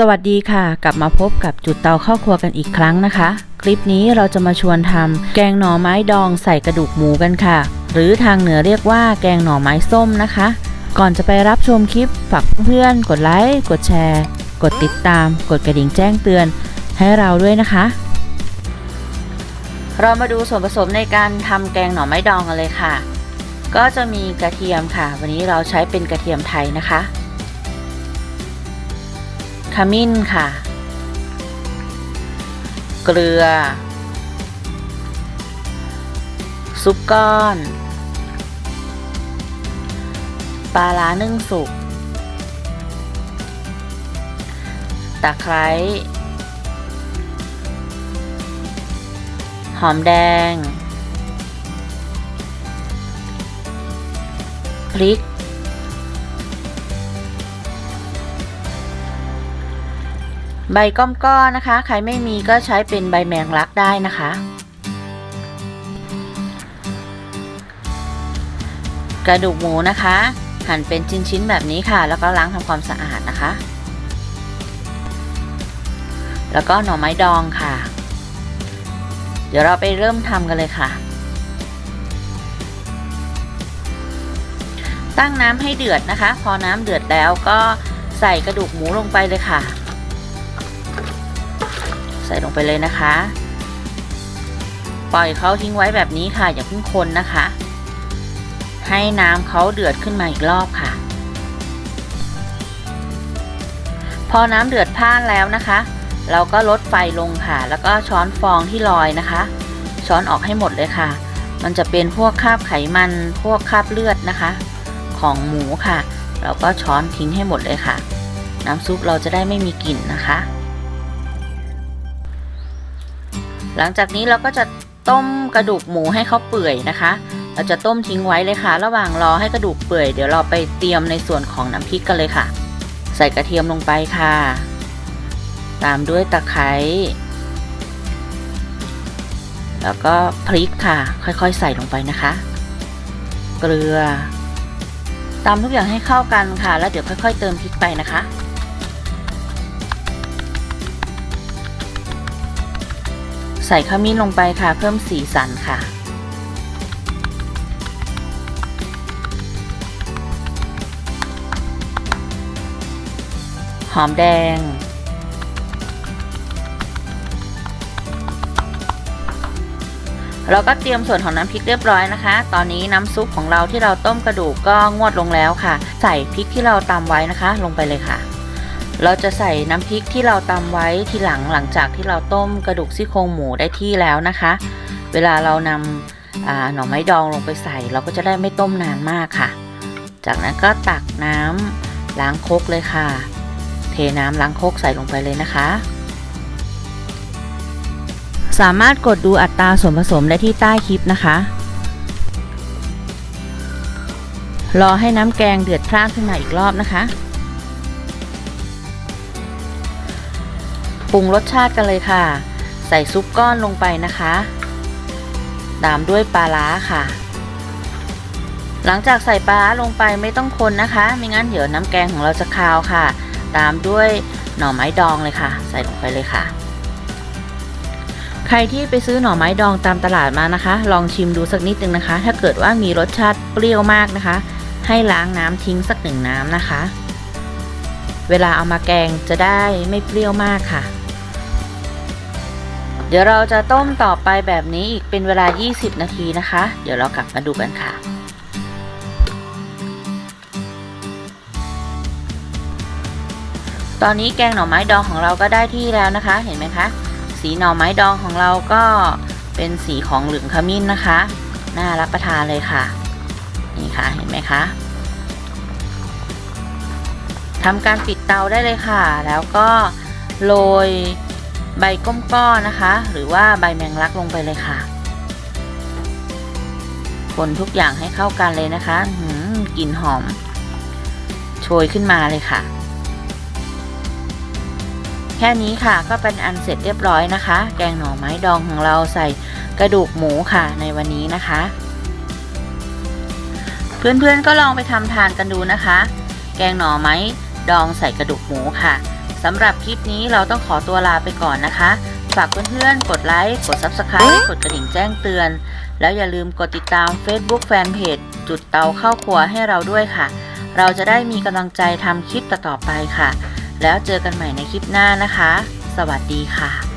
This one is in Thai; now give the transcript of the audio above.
สวัสดีค่ะ กลับมาพบกับจุดเตาข้าครัวกันอีกครั้งนะคะ คลิปนี้เราจะมาชวนทำแกงหน่อไม้ดองใส่กระดูกหมูกันค่ะ หรือทางเหนือเรียกว่าแกงหน่อไม้ส้มนะคะ ก่อนจะไปรับชมคลิปฝากเพื่อนกดไลค์กดแชร์ กดติดตาม กดกระดิ่งแจ้งเตือน ให้เราด้วยนะคะ เรามาดูส่วนผสมในการทำแกงหน่อไม้ดองกันเลยค่ะ ก็จะมีกระเทียมค่ะ วันนี้เราใช้เป็นกระเทียมไทยนะคะ ขมิ้นค่ะ เกลือ ซุปก้อน ปลาล้านึ่งสุก ตะไคร้หอมแดง พริก ใบก้อมก้อนนะคะ ใครไม่มีก็ใช้เป็นใบแมงลักได้นะคะ กระดูกหมูนะคะ หั่นเป็นชิ้นๆแบบนี้ค่ะ แล้วก็ล้างทำความสะอาดนะคะ แล้วก็หน่อไม้ดองค่ะ เดี๋ยวเราไปเริ่มทำกันเลยค่ะ ตั้งน้ำให้เดือดนะคะ พอน้ำเดือดแล้วก็ใส่กระดูกหมูลงไปเลยค่ะ ใส่ลงไปเลยนะคะ ปล่อยเขาทิ้งไว้แบบนี้ค่ะ อย่าเพิ่งคนนะคะ ให้น้ำเขาเดือดขึ้นมาอีกรอบค่ะ พอน้ำเดือดพ่านแล้วนะคะ เราก็ลดไฟลงค่ะ แล้วก็ช้อนฟองที่ลอยนะคะ ช้อนออกให้หมดเลยค่ะ มันจะเป็นพวกคราบไขมัน พวกคราบเลือดนะคะ ของหมูค่ะ เราก็ช้อนทิ้งให้หมดเลยค่ะน้ำซุปเราจะได้ไม่มีกลิ่นนะคะ หลังจากนี้เราก็จะต้มกระดูกหมูให้เขาเปื่อยนะคะ เราจะต้มทิ้งไว้เลยค่ะ ระหว่างรอให้กระดูกเปื่อยเดี๋ยวเราไปเตรียมในส่วนของน้ำพริกกันเลยค่ะ ใส่กระเทียมลงไปค่ะ ตามด้วยตะไคร้แล้วก็พริกค่ะ ค่อยๆ ใส่ลงไปนะคะ เกลือตามทุกอย่างให้เข้ากันค่ะ แล้วเดี๋ยวค่อย ๆ เติมพริกไปนะคะ ใส่ขมิ้นลงไปค่ะ เพิ่มสีสันค่ะ หอมแดง เราก็เตรียมส่วนของน้ำพริกเรียบร้อยนะคะ ตอนนี้น้ำซุปของเราที่เราต้มกระดูกก็งวดลงแล้วค่ะ ใส่พริกที่เราตำไว้นะคะ ลงไปเลยค่ะ เราจะใส่น้ำพริกที่เราตำไว้ทีหลังหลังจากที่เราต้มกระดูกซี่โครงหมูได้ที่แล้วนะคะ เวลาเรานำหน่อไม้ดองลงไปใส่ เราก็จะได้ไม่ต้มนานมากค่ะ จากนั้นก็ตักน้ำล้างครกเลยค่ะ เทน้ำล้างครกใส่ลงไปเลยนะคะ สามารถกดดูอัตราส่วนผสมได้ที่ใต้คลิปนะคะ รอให้น้ำแกงเดือดพร่านขึ้นมาอีกรอบนะคะ ปรุงรสชาติกันเลยค่ะ ใส่ซุปก้อนลงไปนะคะ ตามด้วยปลาล้าค่ะ หลังจากใส่ปลาร้าลงไปไม่ต้องคนนะคะ ไม่งั้นเดี๋ยวน้ำแกงของเราจะคาวค่ะ ตามด้วยหน่อไม้ดองเลยค่ะ ใส่ลงไปเลยค่ะ ใครที่ไปซื้อหน่อไม้ดองตามตลาดมานะคะ ลองชิมดูสักนิดนึงนะคะ ถ้าเกิดว่ามีรสชาติเปรี้ยวมากนะคะ ให้ล้างน้ำทิ้งสักหนึ่งน้ำนะคะ เวลาเอามาแกงจะได้ไม่เปรี้ยวมากค่ะ เดี๋ยวเราจะต้มต่อไปแบบนี้อีกเป็นเวลา 20 นาทีนะคะ เดี๋ยวเรากลับมาดูกันค่ะ ตอนนี้แกงหน่อไม้ดองของเราก็ได้ที่แล้วนะคะ เห็นไหมคะ สีหน่อไม้ดองของเราก็เป็นสีของเหลืองขมิ้นนะคะ น่ารับประทานเลยค่ะ นี่ค่ะ เห็นไหมคะทำการปิดเตาได้เลยค่ะ แล้วก็โรย ใบก้มก้อนะคะ หรือว่าใบแมงลักลงไปเลยค่ะ คนทุกอย่างให้เข้ากันเลยนะคะหืมกลิ่นหอม โชยขึ้นมาเลยค่ะ แค่นี้ค่ะก็เป็นอันเสร็จเรียบร้อยนะคะ แกงหน่อไม้ดองของเราใส่กระดูกหมูค่ะในวันนี้นะคะ เพื่อนๆก็ลองไปทำทานกันดูนะคะ แกงหน่อไม้ดองใส่กระดูกหมูค่ะ สำหรับคลิปนี้เราต้องขอตัวลาไปก่อนนะคะ ฝากเพื่อนๆ กดไลค์ กด Subscribe กดกระดิ่งแจ้งเตือน แล้วอย่าลืมกดติดตาม Facebook Fanpage จุดเตาเข้าครัวให้เราด้วยค่ะ เราจะได้มีกำลังใจทำคลิปต่อๆไปค่ะ แล้วเจอกันใหม่ในคลิปหน้านะคะ สวัสดีค่ะ